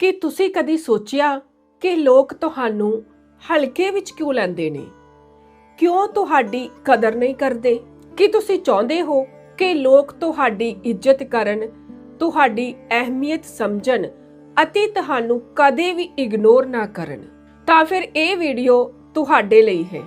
ਕੀ ਤੁਸੀਂ ਕਦੀ ਸੋਚਿਆ ਕਿ ਲੋਕ ਤੁਹਾਨੂੰ ਹਲਕੇ ਵਿੱਚ ਕਿਉਂ ਲੈਂਦੇ ਨੇ? ਕਿਉਂ ਤੁਹਾਡੀ ਕਦਰ ਨਹੀਂ ਕਰਦੇ? ਕੀ ਤੁਸੀਂ ਚਾਹੁੰਦੇ ਹੋ ਕਿ ਲੋਕ ਤੁਹਾਡੀ ਇੱਜ਼ਤ ਕਰਨ, ਤੁਹਾਡੀ ਅਹਿਮੀਅਤ ਸਮਝਣ ਅਤੇ ਤੁਹਾਨੂੰ ਕਦੇ ਵੀ ਇਗਨੋਰ ਨਾ ਕਰਨ? ਤਾਂ ਫਿਰ ਇਹ ਵੀਡੀਓ ਤੁਹਾਡੇ ਲਈ ਹੈ।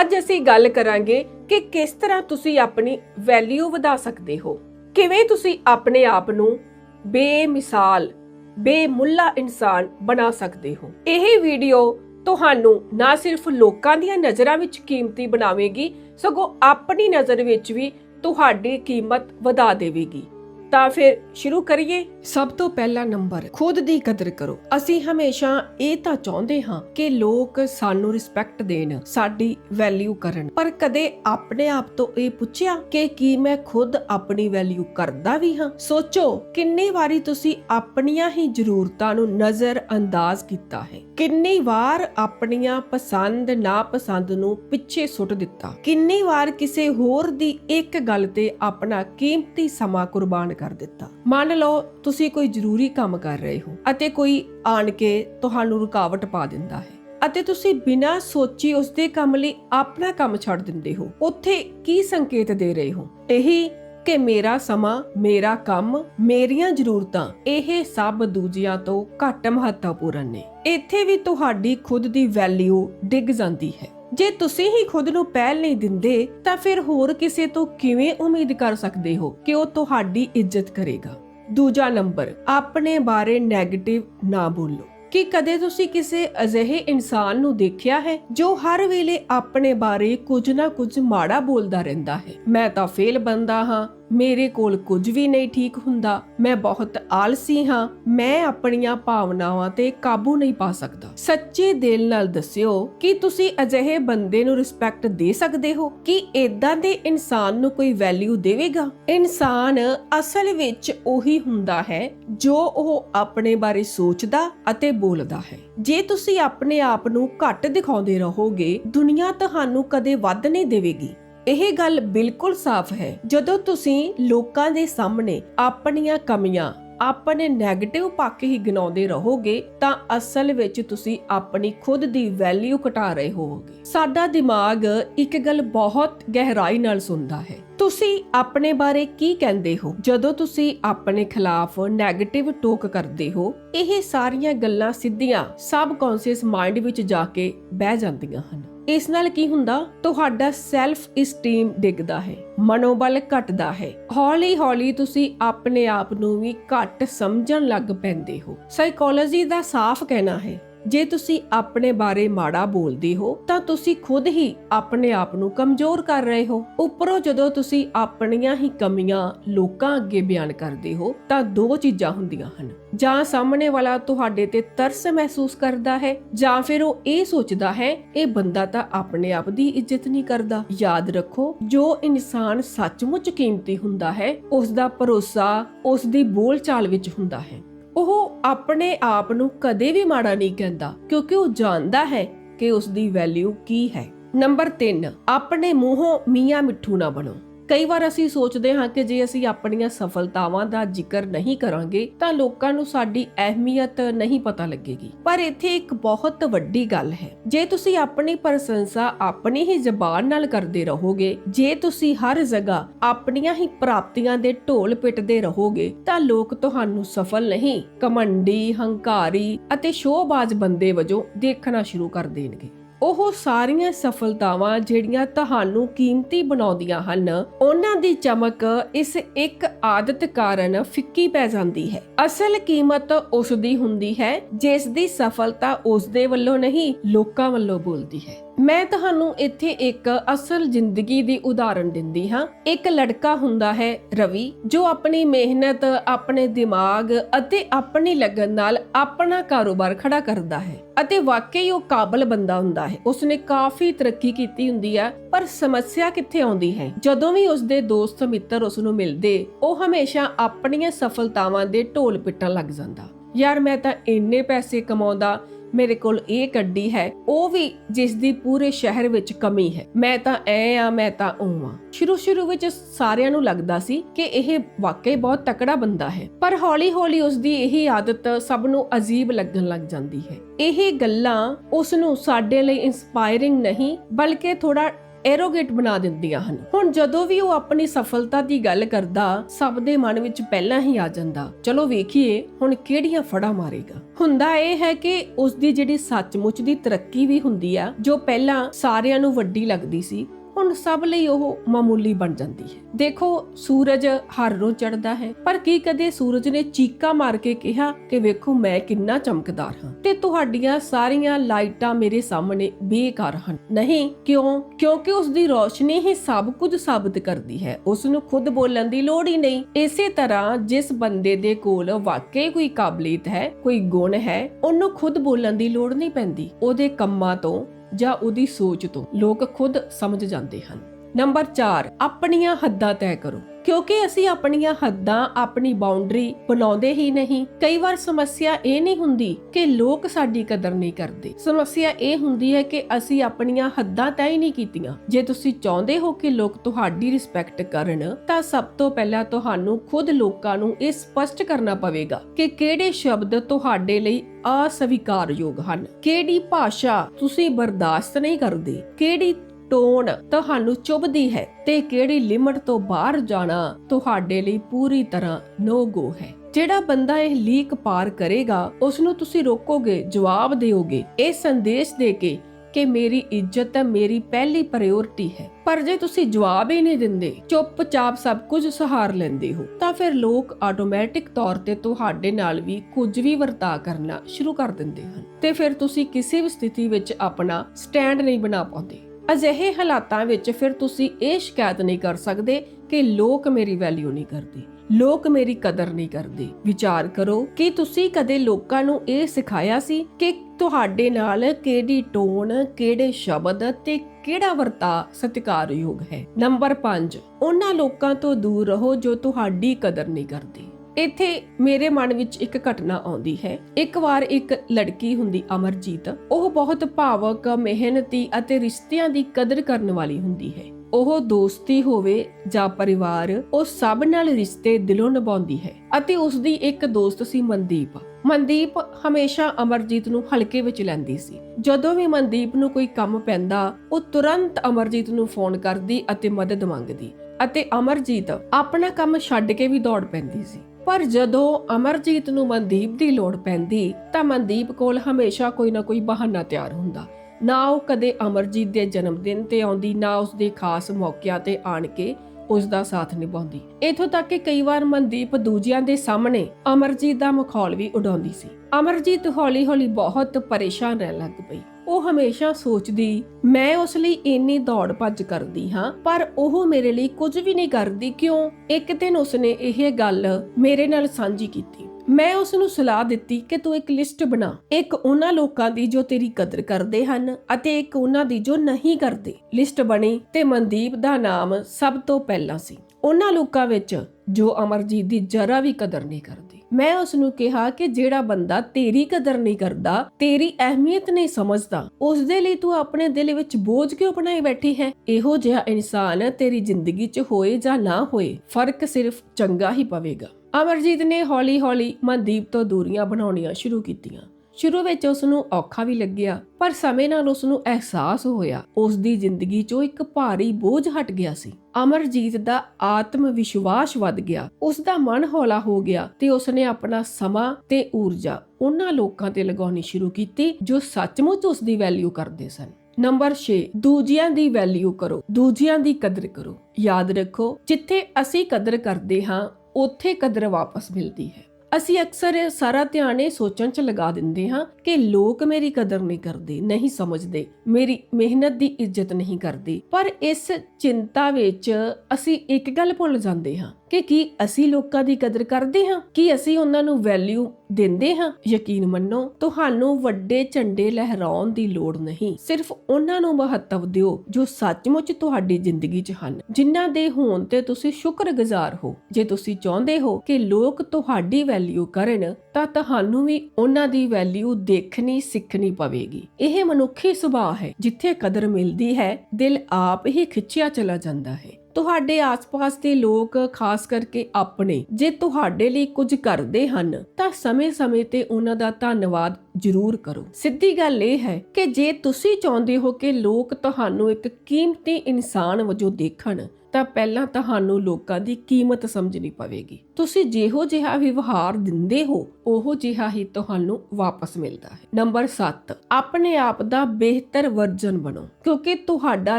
ਅੱਜ ਅਸੀਂ ਗੱਲ ਕਰਾਂਗੇ ਕਿ ਕਿਸ ਤਰ੍ਹਾਂ ਤੁਸੀਂ ਆਪਣੀ ਵੈਲਿਊ ਵਧਾ ਸਕਦੇ ਹੋ। ਕਿਵੇਂ ਤੁਸੀਂ ਆਪਣੇ ਆਪ ਨੂੰ ਬੇਮਿਸਾਲ ਬੇਮੁੱਲਾ ਇਨਸਾਨ ਬਣਾ ਸਕਦੇ ਹੋ। ਇਹ ਵੀਡੀਓ ਤੁਹਾਨੂੰ ਨਾ ਸਿਰਫ ਲੋਕਾਂ ਦੀਆਂ ਨਜ਼ਰਾਂ ਵਿੱਚ ਕੀਮਤੀ ਬਣਾਵੇਗੀ, ਸਗੋਂ ਆਪਣੀ ਨਜ਼ਰ ਵਿੱਚ ਵੀ ਤੁਹਾਡੀ ਕੀਮਤ ਵਧਾ ਦੇਵੇਗੀ। ਤਾਂ ਫਿਰ ਸ਼ੁਰੂ ਕਰੀਏ। ਸਭ ਤੋਂ ਪਹਿਲਾ ਨੰਬਰ, ਖੁਦ ਦੀ ਕਦਰ ਕਰੋ। ਅਸੀਂ ਹਮੇਸ਼ਾ ਇਹ ਤਾਂ ਚਾਹੁੰਦੇ ਹਾਂ ਕਿ ਲੋਕ ਸਾਨੂੰ ਰਿਸਪੈਕਟ ਦੇਣ, ਸਾਡੀ ਵੈਲਿਊ ਕਰਨ। ਪਰ ਕਦੇ ਆਪਣੇ ਆਪ ਤੋਂ ਇਹ ਪੁੱਛਿਆ ਕਿ ਕੀ ਮੈਂ ਖੁਦ ਆਪਣੀ ਵੈਲਿਊ ਕਰਦਾ ਵੀ ਹਾਂ? ਸੋਚੋ, ਕਿੰਨੀ ਵਾਰੀ ਤੁਸੀਂ ਆਪਣੀਆਂ ਹੀ ਜ਼ਰੂਰਤਾਂ ਨੂੰ ਨਜ਼ਰ ਅੰਦਾਜ਼ ਕੀਤਾ ਹੈ? ਕਿੰਨੀ ਵਾਰ ਆਪਣੀਆਂ ਪਸੰਦ ਨਾ ਪਸੰਦ ਨੂੰ ਪਿੱਛੇ ਸੁੱਟ ਦਿੱਤਾ? ਕਿੰਨੀ ਵਾਰ ਕਿਸੇ ਹੋਰ ਦੀ ਇੱਕ ਗੱਲ ਤੇ ਆਪਣਾ ਕੀਮਤੀ ਸਮਾਂ ਕੁਰਬਾਨ ਕਰ ਦਿੱਤਾ। ਮੰਨ ਲਓ, ਤੁਸੀਂ ਕੋਈ ਜ਼ਰੂਰੀ ਕੰਮ ਕਰ ਰਹੇ ਹੋ ਅਤੇ ਕੋਈ ਆਣ ਕੇ ਤੁਹਾਨੂੰ ਰੁਕਾਵਟ ਪਾ ਦਿੰਦਾ ਹੈ ਅਤੇ ਤੁਸੀਂ ਬਿਨਾਂ ਸੋਚੀ ਉਸ ਦੇ ਕੰਮ ਲਈ ਆਪਣਾ ਕੰਮ ਛੱਡ ਦਿੰਦੇ ਹੋ। ਉੱਥੇ ਕੀ ਸੰਕੇਤ ਦੇ ਰਹੇ ਹੋ? ਇਹੀ ਕਿ ਮੇਰਾ ਸਮਾਂ, ਮੇਰਾ ਕੰਮ, ਮੇਰੀਆਂ ਜ਼ਰੂਰਤਾਂ, ਇਹ ਸਭ ਦੂਜਿਆਂ ਤੋਂ ਘੱਟ ਮਹੱਤਵਪੂਰਨ ਨੇ। ਇੱਥੇ ਵੀ ਤੁਹਾਡੀ ਖੁਦ ਦੀ ਵੈਲਿਊ ਡਿੱਗ ਜਾਂਦੀ ਹੈ। ਜੇ ਤੁਸੀਂ ਹੀ ਖੁਦ ਨੂੰ ਪਹਿਲ ਨਹੀਂ ਦਿੰਦੇ, ਤਾਂ ਫਿਰ ਹੋਰ ਕਿਸੇ ਤੋਂ ਕਿਵੇਂ ਉਮੀਦ ਕਰ ਸਕਦੇ ਹੋ ਕਿ ਉਹ ਤੁਹਾਡੀ ਇੱਜ਼ਤ ਕਰੇਗਾ? ਦੂਜਾ ਨੰਬਰ, ਆਪਣੇ ਬਾਰੇ 네ਗੇਟਿਵ ਨਾ ਬੋਲੋ। ਕਿ ਕਦੇ ਤੁਸੀਂ ਕਿਸੇ ਅਜਿਹੇ ਇਨਸਾਨ ਨੂੰ ਦੇਖਿਆ ਹੈ ਜੋ ਹਰ ਵੇਲੇ ਆਪਣੇ ਬਾਰੇ ਕੁਝ ਨਾ ਕੁਝ ਮਾੜਾ ਬੋਲਦਾ ਰਹਿੰਦਾ ਹੈ? ਮੈਂ ਤਾਂ ਫੇਲ ਬੰਦਾ ਹਾਂ ਮੇਰੇ ਕੋਲ ਕੁਝ ਵੀ ਨਹੀਂ ਠੀਕ ਹੁੰਦਾ। ਮੈਂ ਬਹੁਤ ਆਲਸੀ ਹਾਂ। ਮੈਂ ਆਪਣੀਆਂ ਭਾਵਨਾਵਾਂ ਤੇ ਕਾਬੂ ਨਹੀਂ ਪਾ ਸਕਦਾ। ਸੱਚੇ ਦਿਲ ਨਾਲ ਦੱਸਿਓ, ਕਿ ਤੁਸੀਂ ਅਜਿਹੇ ਬੰਦੇ ਨੂੰ ਰਿਸਪੈਕਟ ਦੇ ਸਕਦੇ ਹੋ? ਕਿ ਇਦਾਂ ਦੇ ਇਨਸਾਨ ਨੂੰ ਕੋਈ ਵੈਲਿਊ ਦੇਵੇਗਾ? ਇਨਸਾਨ ਅਸਲ ਵਿੱਚ ਉਹੀ ਹੁੰਦਾ ਹੈ, ਜੋ ਉਹ ਆਪਣੇ ਬਾਰੇ ਸੋਚਦਾ ਅਤੇ ਬੋਲਦਾ ਹੈ। ਜੇ ਤੁਸੀਂ ਆਪਣੇ ਆਪ ਨੂੰ ਘੱਟ ਦਿਖਾਉਂਦੇ ਰਹੋਗੇ, ਦੁਨੀਆ ਤੁਹਾਨੂੰ ਕਦੇ ਵੱਧ ਨਹੀਂ ਦੇਵੇਗੀ। ਇਹ ਗੱਲ ਬਿਲਕੁਲ ਸਾਫ਼ ਹੈ। ਜਦੋਂ ਤੁਸੀਂ ਲੋਕਾਂ ਦੇ ਸਾਹਮਣੇ ਆਪਣੀਆਂ ਕਮੀਆਂ ਆਪਣੇ 네ਗੇਟਿਵ ਪੱਖ ਹੀ ਗਿਣਾਉਂਦੇ ਰਹੋਗੇ, ਤਾਂ ਅਸਲ ਵਿੱਚ ਤੁਸੀਂ ਆਪਣੀ ਖੁਦ ਦੀ ਵੈਲਿਊ ਘਟਾ ਰਹੇ ਹੋਵੋਗੇ। ਸਾਡਾ ਦਿਮਾਗ ਇੱਕ ਗੱਲ ਬਹੁਤ ਗਹਿਰਾਈ ਨਾਲ ਸੁਣਦਾ ਹੈ। ਤੁਸੀਂ ਆਪਣੇ ਬਾਰੇ ਕੀ ਕਹਿੰਦੇ ਹੋ? ਜਦੋਂ ਤੁਸੀਂ ਆਪਣੇ ਖਿਲਾਫ 네ਗੇਟਿਵ ਟੋਕ ਕਰਦੇ ਹੋ, ਇਹ ਸਾਰੀਆਂ ਗੱਲਾਂ ਸਿੱਧੀਆਂ ਸਬ ਕੌਂਸ਼ੀਅਸ ਮਾਈਂਡ ਵਿੱਚ ਜਾ ਕੇ ਬਹਿ ਜਾਂਦੀਆਂ ਹਨ। ਇਸ ਨਾਲ ਕੀ ਹੁੰਦਾ? ਤੁਹਾਡਾ ਸੈਲਫ ਇਸਟੀਮ ਡਿੱਗਦਾ ਹੈ, ਮਨੋਬਲ ਘਟਦਾ ਹੈ। ਹੌਲੀ ਹੌਲੀ ਤੁਸੀਂ ਆਪਣੇ ਆਪ ਨੂੰ ਵੀ ਘੱਟ ਸਮਝਣ ਲੱਗ ਪੈਂਦੇ ਹੋ। ਸਾਈਕੋਲੋਜੀ ਦਾ ਸਾਫ਼ ਕਹਿਣਾ ਹੈ ਜੇ ਤੁਸੀਂ ਆਪਣੇ ਬਾਰੇ ਮਾੜਾ ਬੋਲਦੇ ਹੋ, ਤਾਂ ਤੁਸੀਂ ਖੁਦ ਹੀ ਆਪਣੇ ਆਪ ਨੂੰ ਕਮਜ਼ੋਰ ਕਰ ਰਹੇ ਹੋ। ਉੱਪਰੋਂ ਜਦੋਂ ਤੁਸੀਂ ਆਪਣੀਆਂ ਹੀ ਕਮੀਆਂ ਲੋਕਾਂ ਅੱਗੇ ਬਿਆਨ ਕਰਦੇ ਹੋ, ਤਾਂ ਦੋ ਚੀਜ਼ਾਂ ਹੁੰਦੀਆਂ ਹਨ। ਜਾਂ ਸਾਹਮਣੇ ਵਾਲਾ ਤੁਹਾਡੇ ਤੇ ਤਰਸ ਮਹਿਸੂਸ ਕਰਦਾ ਹੈ, ਜਾਂ ਫਿਰ ਉਹ ਇਹ ਸੋਚਦਾ ਹੈ, ਇਹ ਬੰਦਾ ਤਾਂ ਆਪਣੇ ਆਪ ਦੀ ਇੱਜ਼ਤ ਨਹੀਂ ਕਰਦਾ। ਯਾਦ ਰੱਖੋ, ਜੋ ਇਨਸਾਨ ਸੱਚਮੁੱਚ ਕੀਮਤੀ ਹੁੰਦਾ ਹੈ ਉਸ ਦਾ ਭਰੋਸਾ ਉਸ ਦੀ ਬੋਲਚਾਲ ਵਿੱਚ ਹੁੰਦਾ ਹੈ। ਉਹ ਆਪਣੇ ਆਪ ਨੂੰ ਕਦੇ ਵੀ ਮਾੜਾ ਨਹੀਂ ਕਹਿੰਦਾ, ਕਿਉਂਕਿ ਉਹ ਜਾਣਦਾ ਹੈ ਕਿ ਉਸ ਦੀ ਵੈਲਿਊ ਕੀ ਹੈ। ਨੰਬਰ 3 ਆਪਣੇ ਮੂੰਹੋਂ ਮੀਆਂ ਮਿੱਠੂ ਨਾ ਬਣੋ। ਕਈ ਵਾਰ ਅਸੀਂ ਸੋਚਦੇ ਹਾਂ ਕਿ ਜੇ ਅਸੀਂ ਆਪਣੀਆਂ ਸਫਲਤਾਵਾਂ ਦਾ ਜ਼ਿਕਰ ਨਹੀਂ ਕਰਾਂਗੇ, ਤਾਂ ਲੋਕਾਂ ਨੂੰ ਸਾਡੀ ਅਹਿਮੀਅਤ ਨਹੀਂ ਪਤਾ ਲੱਗੇਗੀ। ਪਰ ਇੱਥੇ ਇੱਕ ਬਹੁਤ ਵੱਡੀ ਗੱਲ ਹੈ। ਜੇ ਤੁਸੀਂ ਆਪਣੀ ਪ੍ਰਸ਼ੰਸਾ ਆਪਣੀ ਹੀ ਜ਼ਬਾਨ ਨਾਲ ਕਰਦੇ ਰਹੋਗੇ, ਜੇ ਤੁਸੀਂ ਹਰ ਜਗ੍ਹਾ ਆਪਣੀਆਂ ਹੀ ਪ੍ਰਾਪਤੀਆਂ ਦੇ ਢੋਲ ਪਿੱਟਦੇ ਰਹੋਗੇ, ਤਾਂ ਲੋਕ ਤੁਹਾਨੂੰ ਸਫਲ ਨਹੀਂ ਕਮੰਡੀ ਹੰਕਾਰੀ ਅਤੇ ਸ਼ੋਅਬਾਜ਼ ਬੰਦੇ ਵਜੋਂ ਦੇਖਣਾ ਸ਼ੁਰੂ ਕਰ ਦੇਣਗੇ। ਉਹ ਸਾਰੀਆਂ ਸਫਲਤਾਵਾਂ ਜਿਹੜੀਆਂ ਤੁਹਾਨੂੰ ਕੀਮਤੀ ਬਣਾਉਂਦੀਆਂ ਹਨ, ਉਹਨਾਂ ਦੀ ਚਮਕ ਇਸ ਇੱਕ ਆਦਤ ਕਾਰਨ ਫਿੱਕੀ ਪੈ ਜਾਂਦੀ ਹੈ। ਅਸਲ ਕੀਮਤ ਉਸ ਦੀ ਹੁੰਦੀ ਹੈ, ਜਿਸ ਦੀ ਸਫਲਤਾ ਉਸ ਦੇ ਵੱਲੋਂ ਨਹੀਂ, ਲੋਕਾਂ ਵੱਲੋਂ ਬੋਲਦੀ ਹੈ। ਮੈਂ ਤੁਹਾਨੂੰ ਇੱਥੇ ਇੱਕ ਅਸਲ ਜ਼ਿੰਦਗੀ ਦੀ ਉਦਾਹਰਣ ਦਿੰਦੀ ਹਾਂ। ਇੱਕ ਲੜਕਾ ਹੁੰਦਾ ਹੈ ਰਵੀ, ਜੋ ਆਪਣੀ ਮਿਹਨਤ, ਆਪਣੇ ਦਿਮਾਗ ਅਤੇ ਆਪਣੀ ਲਗਨ ਨਾਲ ਆਪਣਾ ਕਾਰੋਬਾਰ ਖੜਾ ਕਰਦਾ ਹੈ ਅਤੇ ਵਾਕਈ ਉਹ ਕਾਬਲ ਬੰਦਾ ਹੁੰਦਾ ਹੈ। ਉਸਨੇ ਕਾਫੀ ਤਰੱਕੀ ਕੀਤੀ ਹੁੰਦੀ ਹੈ, ਪਰ ਸਮੱਸਿਆ ਕਿੱਥੇ ਆਉਂਦੀ ਹੈ? ਜਦੋਂ ਵੀ ਉਸਦੇ ਦੋਸਤ ਮਿੱਤਰ ਉਸ ਨੂੰ ਮਿਲਦੇ, ਉਹ ਹਮੇਸ਼ਾ ਆਪਣੀਆਂ ਸਫਲਤਾਵਾਂ ਦੇ ਢੋਲ ਪਿੱਟਣ ਲੱਗ ਜਾਂਦਾ। ਯਾਰ, ਮੈਂ ਤਾਂ ਇੰਨੇ ਪੈਸੇ ਕਮਾਉਂਦਾ ਮੇਰੇ ਕੋਲ ਇਹ ਗੱਡੀ ਹੈ, ਉਹ ਵੀ ਜਿਸ ਦੀ ਪੂਰੇ ਸ਼ਹਿਰ ਵਿੱਚ ਕਮੀ ਹੈ। ਮੈਂ ਤਾਂ ਐ ਆ, ਮੈਂ ਤਾਂ ਉਹ ਆ। ਸ਼ੁਰੂ ਸ਼ੁਰੂ ਵਿੱਚ ਸਾਰਿਆਂ ਨੂੰ ਲੱਗਦਾ ਸੀ ਕਿ ਇਹ ਵਾਕਈ ਬਹੁਤ ਤਕੜਾ ਬੰਦਾ ਹੈ, ਪਰ ਹੌਲੀ ਹੌਲੀ ਉਸ ਦੀ ਇਹੀ ਆਦਤ ਸਭ ਨੂੰ ਅਜੀਬ ਲੱਗਣ ਲੱਗ ਜਾਂਦੀ ਹੈ। ਇਹ ਗੱਲਾਂ ਉਸ ਨੂੰ ਸਾਡੇ ਲਈ ਇਨਸਪਾਇਰਿੰਗ ਨਹੀਂ, ਬਲਕਿ ਥੋੜਾ ਐਰੋਗੇਟ ਬਣਾ ਦਿੰਦੀਆਂ ਹਨ। ਹੁਣ ਜਦੋਂ ਵੀ ਉਹ ਆਪਣੀ ਸਫਲਤਾ ਦੀ ਗੱਲ ਕਰਦਾ, ਸਭ ਦੇ ਮਨ ਵਿੱਚ ਪਹਿਲਾਂ ਹੀ ਆ ਜਾਂਦਾ। ਚਲੋ ਵੇਖੀਏ ਹੁਣ ਕਿਹੜੀਆਂ ਫੜਾ ਮਾਰੇਗਾ। ਹੁੰਦਾ ਇਹ ਹੈ ਕਿ ਉਸ ਦੀ ਜਿਹੜੀ ਸੱਚਮੁੱਚ ਦੀ ਤਰੱਕੀ ਵੀ ਹੁੰਦੀ ਆ, ਜੋ ਪਹਿਲਾਂ ਸਾਰਿਆਂ ਨੂੰ ਵੱਡੀ ਲੱਗਦੀ ਸੀ ਹੁਣ ਸਭ ਲਈ ਉਹ ਮਾਮੂਲੀ ਬਣ ਜਾਂਦੀ ਹੈ। ਦੇਖੋ, ਸੂਰਜ ਹਰ ਰੋਜ਼ ਚੜਦਾ ਹੈ, ਪਰ ਕੀ ਕਦੇ ਸੂਰਜ ਨੇ ਚੀਕਾ ਮਾਰ ਕੇ ਕਿਹਾ ਕਿ ਵੇਖੋ, ਮੈਂ ਕਿੰਨਾ ਚਮਕਦਾਰ ਹਾਂ ਤੇ ਤੁਹਾਡੀਆਂ ਸਾਰੀਆਂ ਲਾਈਟਾਂ ਮੇਰੇ ਸਾਹਮਣੇ ਬੇਕਾਰ ਹਨ। ਨਹੀਂ, ਕਿਉਂ? ਕਿਉਂਕਿ ਉਸ ਦੀ ਰੋਸ਼ਨੀ ਹੀ ਸਭ ਕੁਝ ਸਾਬਤ ਕਰਦੀ ਹੈ। ਉਸ ਨੂੰ ਖੁਦ ਬੋਲਣ ਦੀ ਲੋੜ ਹੀ ਨਹੀਂ। ਇਸੇ ਤਰ੍ਹਾਂ ਜਿਸ ਬੰਦੇ ਦੇ ਕੋਲ ਵਾਕਈ ਕੋਈ ਕਾਬਲੀਅਤ ਹੈ, ਕੋਈ ਗੁਣ ਹੈ, ਉਹਨੂੰ ਖੁਦ ਬੋਲਣ ਦੀ ਲੋੜ ਨਹੀਂ ਪੈਂਦੀ। ਉਹਦੇ ਕੰਮਾਂ ਤੋਂ ਜਾਂ ਉਹਦੀ ਸੋਚ ਤੋਂ ਲੋਕ ਖੁਦ ਸਮਝ ਜਾਂਦੇ ਹਨ। ਨੰਬਰ 4 ਆਪਣੀਆਂ ਹੱਦਾਂ ਤੈਅ ਕਰੋ। ਕਿਉਂਕਿ ਅਸੀਂ ਆਪਣੀਆਂ ਹੱਦਾਂ, ਆਪਣੀ ਬਾਉਂਡਰੀ ਬਣਾਉਂਦੇ ਹੀ ਨਹੀਂ। ਕਈ ਵਾਰ ਸਮੱਸਿਆ ਇਹ ਨਹੀਂ ਹੁੰਦੀ ਕਿ ਲੋਕ ਸਾਡੀ ਕਦਰ ਨਹੀਂ ਕਰਦੇ। ਸਮੱਸਿਆ ਇਹ ਹੁੰਦੀ ਹੈ ਕਿ ਅਸੀਂ ਆਪਣੀਆਂ ਹੱਦਾਂ ਤੈਅ ਹੀ ਨਹੀਂ ਕੀਤੀਆਂ। ਜੇ ਤੁਸੀਂ ਚਾਹੁੰਦੇ ਹੋ ਕਿ ਲੋਕ ਤੁਹਾਡੀ ਰਿਸਪੈਕਟ ਕਰਨ, ਤਾਂ ਸਭ ਤੋਂ ਪਹਿਲਾਂ ਤੁਹਾਨੂੰ ਖੁਦ ਲੋਕਾਂ ਨੂੰ ਇਹ ਸਪਸ਼ਟ ਕਰਨਾ ਪਵੇਗਾ ਕਿ ਕਿਹੜੇ ਸ਼ਬਦ ਤੁਹਾਡੇ ਲਈ ਅਸਵੀਕਾਰਯੋਗ ਹਨ। ਕਿਹੜੀ ਭਾਸ਼ਾ ਤੁਸੀਂ ਬਰਦਾਸ਼ਤ ਨਹੀਂ ਕਰਦੇ। ਕਿਹੜੀ ਟੋਨ ਤੁਹਾਨੂੰ ਚੁਭਦੀ ਹੈ ਤੇ ਕਿਹੜੀ ਲਿਮਟ ਤੋਂ ਬਾਹਰ ਜਾਣਾ ਤੁਹਾਡੇ ਲਈ ਪੂਰੀ ਤਰ੍ਹਾਂ ਨੋ ਗੋ ਹੈ। ਜਿਹੜਾ ਬੰਦਾ ਇਹ ਲੀਕ ਪਾਰ ਕਰੇਗਾ ਉਸ ਨੂੰ ਤੁਸੀਂ ਰੋਕੋਗੇ, ਜਵਾਬ ਦਿਓਗੇ। ਇਹ ਸੰਦੇਸ਼ ਦੇ ਕੇ ਕਿ ਮੇਰੀ ਇੱਜ਼ਤ ਮੇਰੀ ਪਹਿਲੀ ਪ੍ਰਾਇੋਰਟੀ ਹੈ। ਪਰ ਜੇ ਤੁਸੀਂ ਜਵਾਬ ਹੀ ਨਹੀਂ ਦਿੰਦੇ, ਚੁੱਪਚਾਪ ਸਭ ਕੁਝ ਸਹਾਰ ਲੈਂਦੇ ਹੋ, ਤਾਂ ਫਿਰ ਲੋਕ ਆਟੋਮੈਟਿਕ ਤੌਰ ਤੇ ਤੁਹਾਡੇ ਨਾਲ ਵੀ ਕੁਝ ਵੀ ਵਰਤਾ ਕਰਨਾ ਸ਼ੁਰੂ ਕਰ ਦਿੰਦੇ ਹਨ। ਤੇ ਫਿਰ ਤੁਸੀਂ ਕਿਸੇ ਵੀ ਸਥਿਤੀ ਵਿੱਚ ਆਪਣਾ ਸਟੈਂਡ ਨਹੀਂ ਬਣਾ ਪਾਉਂਦੇ। ਅਜਿਹੇ ਹਾਲਾਤਾਂ ਵਿੱਚ ਫਿਰ ਤੁਸੀਂ ਇਹ ਸ਼ਿਕਾਇਤ ਨਹੀਂ ਕਰ ਸਕਦੇ ਕਿ ਲੋਕ ਮੇਰੀ ਵੈਲਿਊ ਨਹੀਂ ਕਰਦੇ, ਲੋਕ ਮੇਰੀ ਕਦਰ ਨਹੀਂ ਕਰਦੇ। ਵਿਚਾਰ ਕਰੋ ਕਿ ਤੁਸੀਂ ਕਦੇ ਲੋਕਾਂ ਨੂੰ ਇਹ ਸਿਖਾਇਆ ਸੀ ਕਿ ਤੁਹਾਡੇ ਨਾਲ ਕਿਹੜੀ ਟੋਨ, ਕਿਹੜੇ ਸ਼ਬਦ ਤੇ ਕਿਹੜਾ ਵਰਤਾ ਸਤਿਕਾਰਯੋਗ ਹੈ। ਨੰਬਰ 5 ਉਹਨਾਂ ਲੋਕਾਂ ਤੋਂ ਦੂਰ ਰਹੋ ਜੋ ਤੁਹਾਡੀ ਕਦਰ ਨਹੀਂ ਕਰਦੇ। ਇੱਥੇ ਮੇਰੇ ਮਨ ਵਿੱਚ ਇੱਕ ਘਟਨਾ ਆਉਂਦੀ ਹੈ। ਇੱਕ ਵਾਰ ਇੱਕ ਲੜਕੀ ਹੁੰਦੀ ਅਮਰਜੀਤ, ਉਹ ਬਹੁਤ ਭਾਵਕ, ਮਿਹਨਤੀ ਅਤੇ ਰਿਸ਼ਤਿਆਂ ਦੀ ਕਦਰ ਕਰਨ ਵਾਲੀ ਹੁੰਦੀ ਹੈ। ਉਹ ਦੋਸਤੀ ਹੋਵੇ ਜਾਂ ਪਰਿਵਾਰ, ਉਹ ਸਭ ਨਾਲ ਰਿਸ਼ਤੇ ਦਿਲੋਂ ਨਿਭਾਉਂਦੀ ਹੈ ਅਤੇ ਉਸ ਦੀ ਇੱਕ ਦੋਸਤ ਸੀ ਮਨਦੀਪ। ਮਨਦੀਪ ਹਮੇਸ਼ਾ ਅਮਰਜੀਤ ਨੂੰ ਹਲਕੇ ਵਿੱਚ ਲੈਂਦੀ ਸੀ। ਜਦੋਂ ਵੀ ਮਨਦੀਪ ਨੂੰ ਕੋਈ ਕੰਮ ਪੈਂਦਾ, ਉਹ ਤੁਰੰਤ ਅਮਰਜੀਤ ਨੂੰ ਫੋਨ ਕਰਦੀ ਅਤੇ ਮਦਦ ਮੰਗਦੀ ਅਤੇ ਅਮਰਜੀਤ ਆਪਣਾ ਕੰਮ ਛੱਡ ਕੇ ਵੀ ਦੌੜ ਪੈਂਦੀ ਸੀ। ਪਰ ਜਦੋਂ ਅਮਰਜੀਤ ਨੂੰ ਮਨਦੀਪ ਦੀ ਲੋੜ ਪੈਂਦੀ, ਤਾਂ ਮਨਦੀਪ ਕੋਲ ਹਮੇਸ਼ਾ ਕੋਈ ਨਾ ਕੋਈ ਬਹਾਨਾ ਤਿਆਰ ਹੁੰਦਾ। ਨਾ ਉਹ ਕਦੇ ਅਮਰਜੀਤ ਦੇ ਜਨਮ ਦਿਨ ਤੇ ਆਉਂਦੀ, ਨਾ ਉਸ ਦੇ ਖਾਸ ਮੌਕਿਆਂ ਤੇ ਆਣ ਕੇ ਉਸ ਦਾ ਸਾਥ ਨਿਭਾਉਂਦੀ। ਇਥੋਂ ਤੱਕ ਕਿ ਕਈ ਵਾਰ ਮਨਦੀਪ ਦੂਜਿਆਂ ਦੇ ਸਾਹਮਣੇ ਅਮਰਜੀਤ ਦਾ ਮਖੌਲ ਵੀ ਉਡਾਉਂਦੀ ਸੀ। ਅਮਰਜੀਤ ਹੌਲੀ-ਹੌਲੀ ਬਹੁਤ ਪਰੇਸ਼ਾਨ ਰਹਿਣ ਲੱਗ ਪਈ। ਉਹ ਹਮੇਸ਼ਾ ਸੋਚਦੀ, ਮੈਂ ਉਸ ਲਈ ਇੰਨੀ ਦੌੜ ਭੱਜ ਕਰਦੀ ਹਾਂ, ਪਰ ਉਹ ਮੇਰੇ ਲਈ ਕੁਝ ਵੀ ਨਹੀਂ ਕਰਦੀ ਕਿਉਂ? ਇੱਕ ਦਿਨ ਉਸਨੇ ਇਹ ਗੱਲ ਮੇਰੇ ਨਾਲ ਸਾਂਝੀ ਕੀਤੀ। ਮੈਂ ਉਸ ਨੂੰ ਸਲਾਹ ਦਿੱਤੀ ਕਿ ਤੂੰ ਇੱਕ ਲਿਸਟ ਬਣਾ। ਇੱਕ ਉਹਨਾਂ ਲੋਕਾਂ ਦੀ ਜੋ ਤੇਰੀ ਕਦਰ ਕਰਦੇ ਹਨ ਅਤੇ ਇੱਕ ਉਹਨਾਂ ਦੀ ਜੋ ਨਹੀਂ ਕਰਦੇ। ਲਿਸਟ ਬਣੀ ਤੇ ਮਨਦੀਪ ਦਾ ਨਾਮ ਸਭ ਤੋਂ ਪਹਿਲਾਂ ਸੀ। ਉਹਨਾਂ ਲੋਕਾਂ ਵਿੱਚ ਜੋ ਅਮਰਜੀਤ ਦੀ ਜਰਾ ਵੀ ਕਦਰ ਨਹੀਂ ਕਰਦੇ। ਮੈਂ ਉਸ ਨੂੰ ਕਿਹਾ ਕਿ ਜਿਹੜਾ ਬੰਦਾ ਤੇਰੀ ਕਦਰ ਨਹੀਂ ਕਰਦਾ, ਤੇਰੀ ਅਹਿਮੀਅਤ ਨਹੀਂ ਸਮਝਦਾ ਉਸ ਦੇ ਲਈ ਤੂੰ ਆਪਣੇ ਦਿਲ ਵਿੱਚ ਬੋਝ ਕਿਉਂ ਬਣਾਈ ਬੈਠੀ ਹੈ? ਇਹੋ ਜਿਹਾ ਇਨਸਾਨ ਤੇਰੀ ਜ਼ਿੰਦਗੀ 'ਚ ਹੋਏ ਜਾਂ ਨਾ ਹੋਏ, ਫ਼ਰਕ ਸਿਰਫ ਚੰਗਾ ਹੀ ਪਵੇਗਾ। ਅਮਰਜੀਤ ਨੇ ਹੌਲੀ-ਹੌਲੀ ਮਨਦੀਪ ਤੋਂ ਦੂਰੀਆਂ ਬਣਾਉਣੀਆਂ ਸ਼ੁਰੂ ਕੀਤੀਆਂ। ਸ਼ੁਰੂ ਵਿੱਚ ਉਸ ਨੂੰ ਔਖਾ ਵੀ ਲੱਗਿਆ, ਪਰ ਸਮੇਂ ਨਾਲ ਉਸ ਨੂੰ ਅਹਿਸਾਸ ਹੋਇਆ। ਉਸ ਦੀ ਜ਼ਿੰਦਗੀ 'ਚੋਂ ਇੱਕ ਭਾਰੀ ਬੋਝ ਹਟ ਗਿਆ ਸੀ। ਅਮਰਜੀਤ ਦਾ ਆਤਮ ਵਿਸ਼ਵਾਸ ਵੱਧ ਗਿਆ। ਉਸ ਦਾ ਮਨ ਹੌਲਾ ਹੋ ਗਿਆ ਤੇ ਉਸ ਨੇ ਆਪਣਾ ਸਮਾਂ ਤੇ ਊਰਜਾ ਉਹਨਾਂ ਲੋਕਾਂ ਤੇ ਲਗਾਉਣੀ ਸ਼ੁਰੂ ਕੀਤੀ ਜੋ ਸੱਚਮੁੱਚ ਉਸ ਦੀ ਵੈਲਿਊ ਕਰਦੇ ਸਨ। ਨੰਬਰ 6 ਦੂਜਿਆਂ ਦੀ ਵੈਲਿਊ ਕਰੋ। ਦੂਜਿਆਂ ਦੀ ਕਦਰ ਕਰੋ। ਯਾਦ ਰੱਖੋ, ਜਿੱਥੇ ਅਸੀਂ ਕਦਰ ਕਰਦੇ ਹਾਂ, ਉੱਥੇ ਕਦਰ ਵਾਪਸ ਮਿਲਦੀ ਹੈ। ਅਸੀਂ ਅਕਸਰ ਸਾਰਾ ਧਿਆਨ ਇਹ ਸੋਚਣ 'ਚ ਲਗਾ ਦਿੰਦੇ ਹਾਂ ਕਿ ਲੋਕ ਮੇਰੀ ਕਦਰ ਨਹੀਂ ਕਰਦੇ, ਨਹੀਂ ਸਮਝਦੇ, ਮੇਰੀ ਮਿਹਨਤ ਦੀ ਇੱਜ਼ਤ ਨਹੀਂ ਕਰਦੇ। ਪਰ ਇਸ ਚਿੰਤਾ ਵਿੱਚ ਅਸੀਂ ਇੱਕ ਗੱਲ ਭੁੱਲ ਜਾਂਦੇ ਹਾਂ। ਕਿ ਕੀ ਅਸੀਂ ਲੋਕਾਂ ਦੀ ਕਦਰ ਕਰਦੇ ਹਾਂ? ਕੀ ਅਸੀਂ ਉਹਨਾਂ ਨੂੰ ਵੈਲਿਊ ਦਿੰਦੇ ਹਾਂ? ਯਕੀਨ ਮੰਨੋ, ਤੁਹਾਨੂੰ ਵੱਡੇ ਝੰਡੇ ਲਹਿਰਾਉਣ ਦੀ ਲੋੜ ਨਹੀਂ। ਸਿਰਫ ਉਹਨਾਂ ਨੂੰ ਮਹੱਤਵ ਦਿਓ ਜੋ ਸੱਚਮੁੱਚ ਤੁਹਾਡੀ ਜ਼ਿੰਦਗੀ 'ਚ ਹਨ। ਜਿਨ੍ਹਾਂ ਦੇ ਹੋਣ ਤੇ ਤੁਸੀਂ ਸ਼ੁਕਰਗੁਜ਼ਾਰ ਹੋ। ਜੇ ਤੁਸੀਂ ਚਾਹੁੰਦੇ ਹੋ ਕਿ ਲੋਕ ਤੁਹਾਡੀ ਵੈਲਿਊ ਕਰਨ, ਤਾਂ ਤੁਹਾਨੂੰ ਵੀ ਉਹਨਾਂ ਦੀ ਵੈਲਿਊ ਦੇਖਣੀ, ਸਿੱਖਣੀ ਪਵੇਗੀ। ਇਹ ਮਨੁੱਖੀ ਸੁਭਾਅ ਹੈ, ਜਿੱਥੇ ਕਦਰ ਮਿਲਦੀ ਹੈ, ਦਿਲ ਆਪ ਹੀ ਖਿੱਚਿਆ ਚਲਾ ਜਾਂਦਾ ਹੈ। ਤੁਹਾਡੇ ਆਸ-ਪਾਸ ਦੇ ਲੋਕ, ਖਾਸ ਕਰਕੇ ਆਪਣੇ, ਜੇ ਤੁਹਾਡੇ ਲਈ ਕੁਝ ਕਰਦੇ ਹਨ, ਤਾਂ ਸਮੇਂ-ਸਮੇਂ ਤੇ ਉਹਨਾਂ ਦਾ ਧੰਨਵਾਦ ਜ਼ਰੂਰ ਕਰੋ। ਸਿੱਧੀ ਗੱਲ ਇਹ ਹੈ ਕਿ ਜੇ ਤੁਸੀਂ ਚਾਹੁੰਦੇ ਹੋ ਕਿ ਲੋਕ ਤੁਹਾਨੂੰ ਇੱਕ ਕੀਮਤੀ ਇਨਸਾਨ ਵਜੋਂ ਦੇਖਣ ਤਾਂ ਪਹਿਲਾਂ ਤੁਹਾਨੂੰ ਲੋਕਾਂ ਦੀ ਕੀਮਤ ਸਮਝਣੀ ਪਵੇਗੀ। ਤੁਸੀਂ ਜਿਹੋ ਜਿਹਾ ਵਿਵਹਾਰ ਦਿੰਦੇ ਹੋ, ਉਹੋ ਜਿਹਾ ਹੀ ਤੁਹਾਨੂੰ ਵਾਪਸ ਮਿਲਦਾ ਹੈ। ਨੰਬਰ 7 ਆਪਣੇ ਆਪ ਦਾ ਬਿਹਤਰ ਵਰਜਨ ਬਣੋ, ਕਿਉਂਕਿ ਤੁਹਾਡਾ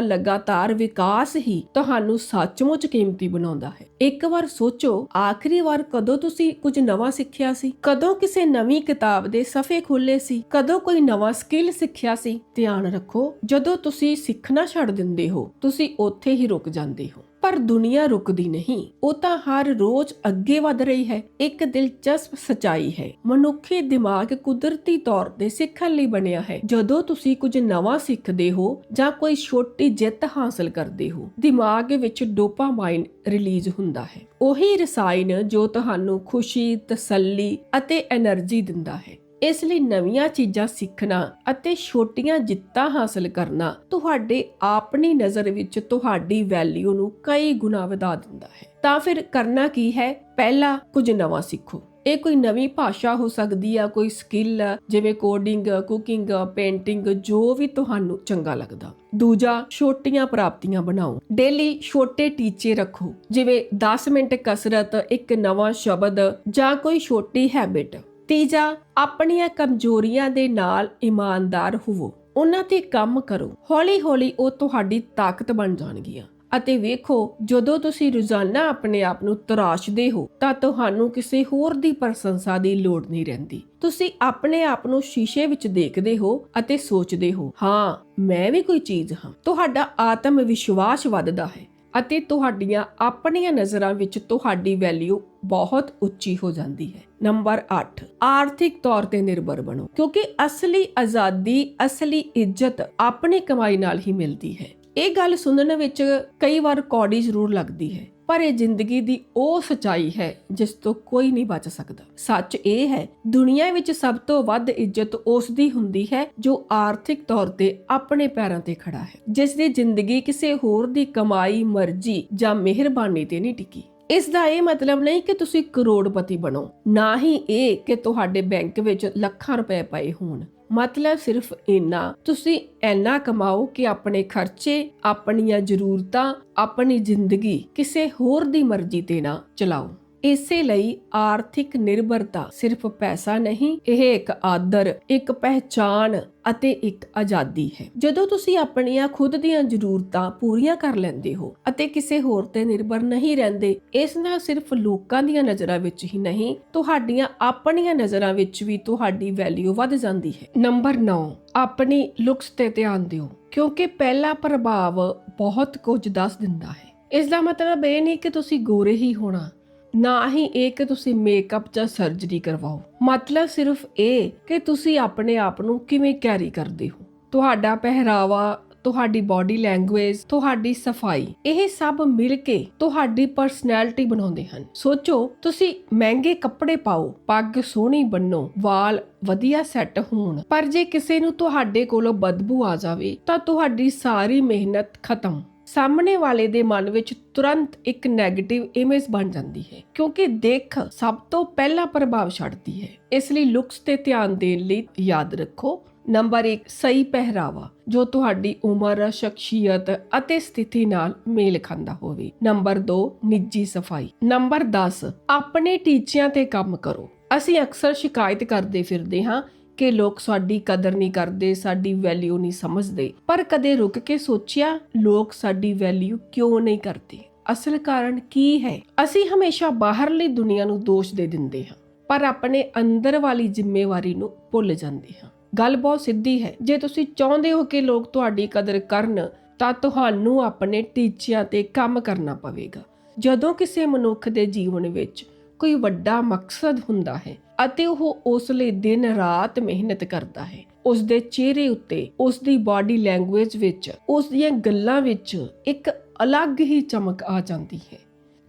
ਲਗਾਤਾਰ ਵਿਕਾਸ ਹੀ ਤੁਹਾਨੂੰ ਸੱਚਮੁੱਚ ਕੀਮਤੀ ਬਣਾਉਂਦਾ ਹੈ। ਇੱਕ ਵਾਰ ਸੋਚੋ, ਆਖਰੀ ਵਾਰ ਕਦੋਂ ਤੁਸੀਂ ਕੁਝ ਨਵਾਂ ਸਿੱਖਿਆ ਸੀ? ਕਦੋਂ ਕਿਸੇ ਨਵੀਂ ਕਿਤਾਬ ਦੇ ਸਫ਼ੇ ਖੋਲੇ ਸੀ? ਕਦੋਂ ਕੋਈ ਨਵਾਂ ਸਕਿੱਲ ਸਿੱਖਿਆ ਸੀ? ਧਿਆਨ ਰੱਖੋ, ਜਦੋਂ ਤੁਸੀਂ ਸਿੱਖਣਾ ਛੱਡ ਦਿੰਦੇ ਹੋ, ਤੁਸੀਂ ਉੱਥੇ ਹੀ ਰੁਕ ਜਾਂਦੇ ਹੋ। ਪਰ ਦੁਨੀਆ ਰੁਕਦੀ ਨਹੀਂ। ਉਹ ਤਾਂ ਹਰ ਰੋਜ਼ ਅੱਗੇ ਵਧ ਰਹੀ ਹੈ। ਇੱਕ ਦਿਲਚਸਪ ਸਚਾਈ ਹੈ। ਮਨੁੱਖੀ ਦਿਮਾਗ ਕੁਦਰਤੀ ਤੌਰ ਤੇ ਸਿੱਖਣ ਲਈ ਬਣਿਆ ਹੈ। ਜਦੋਂ ਤੁਸੀਂ ਕੁਝ ਨਵਾਂ ਸਿੱਖਦੇ ਹੋ ਜਾਂ ਕੋਈ ਛੋਟੀ ਜਿੱਤ ਹਾਸਲ ਕਰਦੇ ਹੋ, ਦਿਮਾਗ ਵਿੱਚ ਡੋਪਾਮਾਈਨ ਰਿਲੀਜ਼ ਹੁੰਦਾ ਹੈ। ਉਹੀ ਰਸਾਇਣ ਜੋ ਤੁਹਾਨੂੰ ਖੁਸ਼ੀ, ਤਸੱਲੀ ਅਤੇ એનર્ਜੀ ਦਿੰਦਾ ਹੈ। ਇਸ ਲਈ ਨਵੀਆਂ ਚੀਜ਼ਾਂ ਸਿੱਖਣਾ ਅਤੇ ਛੋਟੀਆਂ ਜਿੱਤਾਂ ਹਾਸਲ ਕਰਨਾ ਤੁਹਾਡੇ ਆਪਣੀ ਨਜ਼ਰ ਵਿੱਚ ਤੁਹਾਡੀ ਵੈਲਿਊ ਨੂੰ ਕਈ ਗੁਣਾ ਵਧਾ ਦਿੰਦਾ ਹੈ। ਤਾਂ ਫਿਰ ਕਰਨਾ ਕੀ ਹੈ? ਪਹਿਲਾ ਕੁਝ ਨਵਾਂ ਸਿੱਖੋ। ਇਹ ਕੋਈ ਨਵੀਂ ਭਾਸ਼ਾ ਹੋ ਸਕਦੀ ਆ, ਕੋਈ ਸਕਿੱਲ ਜਿਵੇਂ ਕੋਡਿੰਗ ਕੁਕਿੰਗ ਪੇਂਟਿੰਗ ਜੋ ਵੀ ਤੁਹਾਨੂੰ ਚੰਗਾ ਲੱਗਦਾ। ਦੂਜਾ, ਛੋਟੀਆਂ ਪ੍ਰਾਪਤੀਆਂ ਬਣਾਓ। ਡੇਲੀ ਛੋਟੇ ਟੀਚੇ ਰੱਖੋ। ਜਿਵੇਂ 10 ਮਿੰਟ ਕਸਰਤ, ਇੱਕ ਨਵਾਂ ਸ਼ਬਦ ਜਾਂ ਕੋਈ ਛੋਟੀ ਹੈਬਿਟ ਤੀਜਾ, ਆਪਣੀਆਂ ਕਮਜ਼ੋਰੀਆਂ ਦੇ ਨਾਲ ਇਮਾਨਦਾਰ ਹੋਵੋ। ਉਹਨਾਂ ਤੇ ਕੰਮ ਕਰੋ। ਹੌਲੀ-ਹੌਲੀ ਉਹ ਤੁਹਾਡੀ ਤਾਕਤ ਬਣ ਜਾਣਗੀਆਂ। ਅਤੇ ਵੇਖੋ, ਜਦੋਂ ਤੁਸੀਂ ਰੋਜ਼ਾਨਾ ਆਪਣੇ ਆਪ ਨੂੰ ਤਰਾਸ਼ਦੇ ਹੋ, ਤਾਂ ਤੁਹਾਨੂੰ ਕਿਸੇ ਹੋਰ ਦੀ ਪ੍ਰਸ਼ੰਸਾ ਦੀ ਲੋੜ ਨਹੀਂ ਰਹਿੰਦੀ। ਤੁਸੀਂ ਆਪਣੇ ਆਪ ਨੂੰ ਸ਼ੀਸ਼ੇ ਵਿੱਚ ਦੇਖਦੇ ਹੋ ਅਤੇ ਸੋਚਦੇ ਹੋ, ਹਾਂ, ਮੈਂ ਵੀ ਕੋਈ ਚੀਜ਼ ਹਾਂ। ਤੁਹਾਡਾ ਆਤਮ ਵਿਸ਼ਵਾਸ ਵੱਧਦਾ ਹੈ। ਅਤੇ ਤੁਹਾਡੀਆਂ ਆਪਣੀਆਂ ਨਜ਼ਰਾਂ ਵਿੱਚ ਤੁਹਾਡੀ ਵੈਲਿਊ ਬਹੁਤ ਉੱਚੀ ਹੋ ਜਾਂਦੀ ਹੈ। ਨੰਬਰ 8 ਆਰਥਿਕ ਤੌਰ ਤੇ ਨਿਰਭਰ ਬਣੋ, ਕਿਉਂਕਿ ਅਸਲੀ ਆਜ਼ਾਦੀ, ਅਸਲੀ ਇੱਜ਼ਤ ਆਪਣੀ ਕਮਾਈ ਨਾਲ ਹੀ ਮਿਲਦੀ ਹੈ। ਇਹ ਗੱਲ ਸੁਣਨ ਵਿੱਚ ਕਈ ਵਾਰ ਕੌੜੀ ਜ਼ਰੂਰ ਲੱਗਦੀ ਹੈ। ਪਰ ਇਹ ਜ਼ਿੰਦਗੀ ਦੀ ਉਹ ਸਚਾਈ ਹੈ ਜਿਸ ਤੋਂ ਕੋਈ ਨਹੀਂ ਬਚ ਸਕਦਾ। ਸੱਚ ਇਹ ਹੈ, ਦੁਨੀਆ ਵਿੱਚ ਸਭ ਤੋਂ ਵੱਧ ਇੱਜ਼ਤ ਉਸ ਦੀ ਹੁੰਦੀ ਹੈ ਜੋ ਆਰਥਿਕ ਤੌਰ ਤੇ ਆਪਣੇ ਪੈਰਾਂ ਤੇ ਖੜਾ ਹੈ, ਜਿਸ ਦੀ ਜ਼ਿੰਦਗੀ ਕਿਸੇ ਹੋਰ ਦੀ ਕਮਾਈ, ਮਰਜ਼ੀ ਜਾਂ ਮਿਹਰਬਾਨੀ ਤੇ ਨਹੀਂ ਟਿਕੀ। ਇਸ ਦਾ ਇਹ ਮਤਲਬ ਨਹੀਂ ਕਿ ਤੁਸੀਂ ਕਰੋੜਪਤੀ ਬਣੋ, ਨਾ ਹੀ ਇਹ ਕਿ ਤੁਹਾਡੇ ਬੈਂਕ ਵਿੱਚ ਲੱਖਾਂ ਰੁਪਏ ਪਏ ਹੋਣ। ਮਤਲਬ ਸਿਰਫ ਇੰਨਾ। ਤੁਸੀਂ ਇੰਨਾ ਕਮਾਓ ਕਿ ਆਪਣੇ ਖਰਚੇ, ਆਪਣੀਆਂ ਜ਼ਰੂਰਤਾਂ, ਆਪਣੀ ਜ਼ਿੰਦਗੀ ਕਿਸੇ ਹੋਰ ਦੀ ਮਰਜ਼ੀ ਤੇ ਨਾ ਚਲਾਓ। ਇਸੇ ਲਈ ਆਰਥਿਕ ਨਿਰਭਰਤਾ ਸਿਰਫ ਪੈਸਾ ਨਹੀਂ, ਇਹ ਇੱਕ ਆਦਰ, ਇੱਕ ਪਹਿਚਾਨ ਅਤੇ ਇੱਕ ਆਜ਼ਾਦੀ ਹੈ। ਜਦੋਂ ਤੁਸੀਂ ਆਪਣੀਆਂ ਖੁਦ ਦੀਆਂ ਜ਼ਰੂਰਤਾਂ ਪੂਰੀਆਂ ਕਰ ਲੈਂਦੇ ਹੋ ਅਤੇ ਕਿਸੇ ਹੋਰ ਤੇ ਨਿਰਭਰ ਨਹੀਂ ਰਹਿੰਦੇ, ਇਸ ਨਾਲ ਸਿਰਫ ਲੋਕਾਂ ਦੀਆਂ ਨਜ਼ਰਾਂ ਵਿੱਚ ਹੀ ਨਹੀਂ, ਤੁਹਾਡੀਆਂ ਆਪਣੀਆਂ ਨਜ਼ਰਾਂ ਵਿੱਚ ਵੀ ਤੁਹਾਡੀ ਵੈਲਿਊ ਵੱਧ ਜਾਂਦੀ ਹੈ। ਨੰਬਰ 9 ਆਪਣੀ ਲੁਕਸ ਤੇ ਧਿਆਨ ਦਿਓ, ਕਿਉਂਕਿ ਪਹਿਲਾ ਪ੍ਰਭਾਵ ਬਹੁਤ ਕੁਝ ਦੱਸ ਦਿੰਦਾ ਹੈ। ਇਸ ਦਾ ਮਤਲਬ ਇਹ ਨਹੀਂ ਕਿ ਤੁਸੀਂ ਗੋਰੇ ਹੀ ਹੋਣਾ ਨਾ ਹੀ ਇਹ ਕਿ ਤੁਸੀਂ ਮੇਕਅਪ ਜਾਂ ਸਰਜਰੀ ਕਰਵਾਓ। ਮਤਲਬ ਸਿਰਫ ਇਹ ਕਿ ਤੁਸੀਂ ਆਪਣੇ ਆਪ ਨੂੰ ਕਿਵੇਂ ਕੈਰੀ ਕਰਦੇ ਹੋ। ਤੁਹਾਡਾ ਪਹਿਰਾਵਾ, ਤੁਹਾਡੀ ਬਾਡੀ ਲੈਂਗੁਏਜ ਤੁਹਾਡੀ ਸਫ਼ਾਈ, ਇਹ ਸਭ ਮਿਲ ਕੇ ਤੁਹਾਡੀ ਪਰਸਨੈਲਿਟੀ ਬਣਾਉਂਦੇ ਹਨ। ਸੋਚੋ, ਤੁਸੀਂ ਮਹਿੰਗੇ ਕੱਪੜੇ ਪਾਓ, ਪੱਗ ਸੋਹਣੀ ਬੰਨੋ, ਵਾਲ ਵਧੀਆ ਸੈੱਟ ਹੋਣ, ਪਰ ਜੇ ਕਿਸੇ ਨੂੰ ਤੁਹਾਡੇ ਕੋਲੋਂ ਬਦਬੂ ਆ ਜਾਵੇ, ਤਾਂ ਤੁਹਾਡੀ ਸਾਰੀ ਮਿਹਨਤ ਖਤਮ। ਸਾਹਮਣੇ ਵਾਲੇ ਦੇ ਮਨ ਵਿੱਚ ਤੁਰੰਤ ਇੱਕ 네ਗੇਟਿਵ ਇਮੇਜ ਬਣ ਜਾਂਦੀ ਹੈ, ਕਿਉਂਕਿ ਦੇਖ ਸਭ ਤੋਂ ਪਹਿਲਾ ਪ੍ਰਭਾਵ ਛੱਡਦੀ ਹੈ। ਇਸ ਲਈ ਲੁਕਸ ਤੇ ਧਿਆਨ ਦੇਣ ਲਈ ਯਾਦ ਰੱਖੋ। ਨੰਬਰ 1 ਸਹੀ ਪਹਿਰਾਵਾ, ਜੋ ਤੁਹਾਡੀ ਉਮਰ, ਸ਼ਖਸੀਅਤ ਅਤੇ ਸਥਿਤੀ ਨਾਲ ਮੇਲ ਖਾਂਦਾ ਹੋਵੇ। ਨੰਬਰ 2 ਨਿੱਜੀ ਸਫ਼ਾਈ। ਨੰਬਰ 10 ਆਪਣੇ ਟੀਚਿਆਂ ਤੇ ਕੰਮ ਕਰੋ। ਅਸੀਂ ਅਕਸਰ ਸ਼ਿਕਾਇਤ ਕਰਦੇ ਫਿਰਦੇ ਹਾਂ ਕਿ ਲੋਕ ਸਾਡੀ ਕਦਰ ਨਹੀਂ ਕਰਦੇ, ਸਾਡੀ ਵੈਲਿਊ ਨਹੀਂ ਸਮਝਦੇ। ਪਰ ਕਦੇ ਰੁਕ ਕੇ ਸੋਚਿਆ, ਲੋਕ ਸਾਡੀ ਵੈਲਿਊ ਕਿਉਂ ਨਹੀਂ ਕਰਦੇ? ਅਸਲ ਕਾਰਨ ਕੀ ਹੈ? ਅਸੀਂ ਹਮੇਸ਼ਾ ਬਾਹਰਲੀ ਦੁਨੀਆ ਨੂੰ ਦੋਸ਼ ਦੇ ਦਿੰਦੇ ਹਾਂ, ਪਰ ਆਪਣੇ ਅੰਦਰ ਵਾਲੀ ਜ਼ਿੰਮੇਵਾਰੀ ਨੂੰ ਭੁੱਲ ਜਾਂਦੇ ਹਾਂ। ਗੱਲ ਬਹੁਤ ਸਿੱਧੀ ਹੈ, ਜੇ ਤੁਸੀਂ ਚਾਹੁੰਦੇ ਹੋ ਕਿ ਲੋਕ ਤੁਹਾਡੀ ਕਦਰ ਕਰਨ, ਤਾਂ ਤੁਹਾਨੂੰ ਆਪਣੇ ਟੀਚਿਆਂ ਤੇ ਕੰਮ ਕਰਨਾ ਪਵੇਗਾ। ਜਦੋਂ ਕਿਸੇ ਮਨੁੱਖ ਦੇ ਜੀਵਨ ਵਿੱਚ ਕੋਈ ਵੱਡਾ ਮਕਸਦ ਹੁੰਦਾ ਹੈ ਅਤੇ ਉਹ ਉਸ ਲਈ ਦਿਨ ਰਾਤ ਮਿਹਨਤ ਕਰਦਾ ਹੈ। ਉਸ ਦੇ ਚਿਹਰੇ ਉੱਤੇ ਉਸ ਦੀ ਬਾਡੀ ਲੈਂਗੁਏਜ ਵਿੱਚ ਉਸ ਦੀਆਂ ਗੱਲਾਂ ਵਿੱਚ ਇੱਕ ਅਲੱਗ ਹੀ ਚਮਕ ਆ ਜਾਂਦੀ ਹੈ।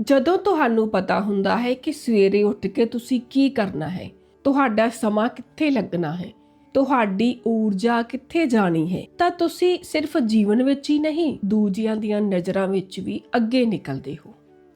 ਜਦੋਂ ਤੁਹਾਨੂੰ ਪਤਾ ਹੁੰਦਾ ਹੈ ਕਿ ਸਵੇਰੇ ਉੱਠ ਕੇ ਤੁਸੀਂ ਕੀ ਕਰਨਾ ਹੈ, ਤੁਹਾਡਾ ਸਮਾਂ ਕਿੱਥੇ ਲੱਗਣਾ ਹੈ, ਤੁਹਾਡੀ ਊਰਜਾ ਕਿੱਥੇ ਜਾਣੀ ਹੈ, ਤਾਂ ਤੁਸੀਂ ਸਿਰਫ ਜੀਵਨ ਵਿੱਚ ਹੀ ਨਹੀਂ, ਦੂਜਿਆਂ ਦੀਆਂ ਨਜ਼ਰਾਂ ਵਿੱਚ ਵੀ ਅੱਗੇ ਨਿਕਲਦੇ ਹੋ।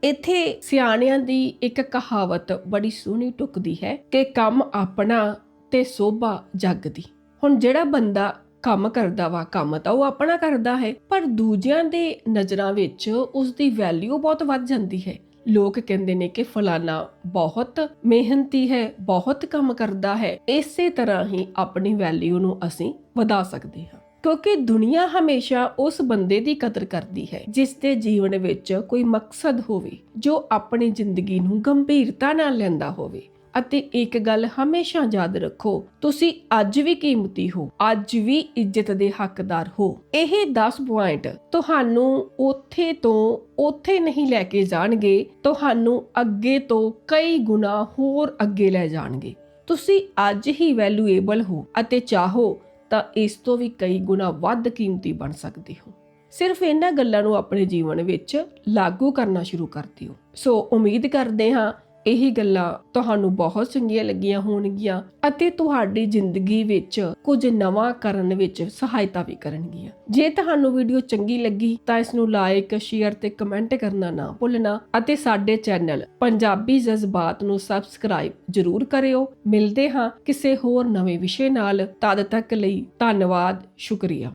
ਇੱਥੇ ਸਿਆਣਿਆਂ ਦੀ ਇੱਕ ਕਹਾਵਤ ਬੜੀ ਸੋਹਣੀ ਟੁਕਦੀ ਹੈ ਕਿ ਕੰਮ ਆਪਣਾ ਤੇ ਸੋਭਾ ਜੱਗ ਦੀ ਹੁਣ ਜਿਹੜਾ ਬੰਦਾ ਕੰਮ ਕਰਦਾ ਵਾ, ਕੰਮ ਤਾਂ ਉਹ ਆਪਣਾ ਕਰਦਾ ਹੈ, ਪਰ ਦੂਜਿਆਂ ਦੇ ਨਜ਼ਰਾਂ ਵਿੱਚ ਉਸ ਦੀ ਵੈਲਿਊ ਬਹੁਤ ਵੱਧ ਜਾਂਦੀ ਹੈ। ਲੋਕ ਕਹਿੰਦੇ ਨੇ ਕਿ ਫਲਾਨਾ ਬਹੁਤ ਮਿਹਨਤੀ ਹੈ, ਬਹੁਤ ਕੰਮ ਕਰਦਾ ਹੈ, ਇਸੇ ਤਰ੍ਹਾਂ ਹੀ ਆਪਣੀ ਵੈਲਿਊ ਨੂੰ ਅਸੀਂ ਵਧਾ ਸਕਦੇ ਹਾਂ। ਕਿਉਂਕਿ ਦੁਨੀਆ ਹਮੇਸ਼ਾ ਉਸ ਬੰਦੇ ਦੀ ਕਦਰ ਕਰਦੀ ਹੈ, ਜਿਸ ਦੇ ਜੀਵਨ ਵਿੱਚ ਕੋਈ ਮਕਸਦ ਹੋਵੇ, ਜੋ ਆਪਣੀ ਜ਼ਿੰਦਗੀ ਨੂੰ ਗੰਭੀਰਤਾ ਨਾਲ ਲੈਂਦਾ ਹੋਵੇ। ਅਤੇ ਇੱਕ ਗੱਲ ਹਮੇਸ਼ਾ ਯਾਦ ਰੱਖੋ, ਤੁਸੀਂ ਅੱਜ ਵੀ ਕੀਮਤੀ ਹੋ, ਅੱਜ ਵੀ ਇੱਜ਼ਤ ਦੇ ਹੱਕਦਾਰ ਹੋ। ਇਹ 10 ਪੁਆਇੰਟ ਤੁਹਾਨੂੰ ਉੱਥੇ ਤੋਂ ਉੱਥੇ ਨਹੀਂ ਲੈ ਕੇ ਜਾਣਗੇ, ਤੁਹਾਨੂੰ ਅੱਗੇ ਤੋਂ ਕਈ ਗੁਣਾ ਹੋਰ ਅੱਗੇ ਲੈ ਜਾਣਗੇ। ਤੁਸੀਂ ਅੱਜ ਹੀ ਵੈਲਿਊਏਬਲ ਹੋ ਅਤੇ ਚਾਹੋ ਤਾਂ ਇਸ ਤੋਂ ਵੀ ਕਈ ਗੁਣਾ ਵੱਧ ਕੀਮਤੀ ਬਣ ਸਕਦੇ ਹੋ। ਸਿਰਫ ਇਹਨਾਂ ਗੱਲਾਂ ਨੂੰ ਆਪਣੇ ਜੀਵਨ ਵਿੱਚ ਲਾਗੂ ਕਰਨਾ ਸ਼ੁਰੂ ਕਰ ਦਿਓ। ਸੋ ਉਮੀਦ ਕਰਦੇ ਹਾਂ ਇਹ ਗੱਲਾਂ ਤੁਹਾਨੂੰ ਬਹੁਤ ਚੰਗੀਆਂ ਲੱਗੀਆਂ ਹੋਣਗੀਆਂ ਅਤੇ ਤੁਹਾਡੀ ਜ਼ਿੰਦਗੀ ਵਿੱਚ ਕੁਝ ਨਵਾਂ ਕਰਨ ਵਿੱਚ ਸਹਾਇਤਾ ਵੀ ਕਰਨਗੀਆਂ। ਜੇ ਤੁਹਾਨੂੰ ਵੀਡੀਓ ਚੰਗੀ ਲੱਗੀ ਤਾਂ ਇਸ ਨੂੰ ਲਾਈਕ ਸ਼ੇਅਰ ਤੇ ਕਮੈਂਟ ਕਰਨਾ ਨਾ ਭੁੱਲਣਾ ਅਤੇ ਸਾਡੇ ਚੈਨਲ ਪੰਜਾਬੀ ਜਜ਼ਬਾਤ ਨੂੰ ਸਬਸਕ੍ਰਾਈਬ ਜਰੂਰ ਕਰਿਓ। ਮਿਲਦੇ ਹਾਂ ਕਿਸੇ ਹੋਰ ਨਵੇਂ ਵਿਸ਼ੇ ਨਾਲ। ਤਦ ਤੱਕ ਲਈ ਧੰਨਵਾਦ, ਸ਼ੁਕਰੀਆ।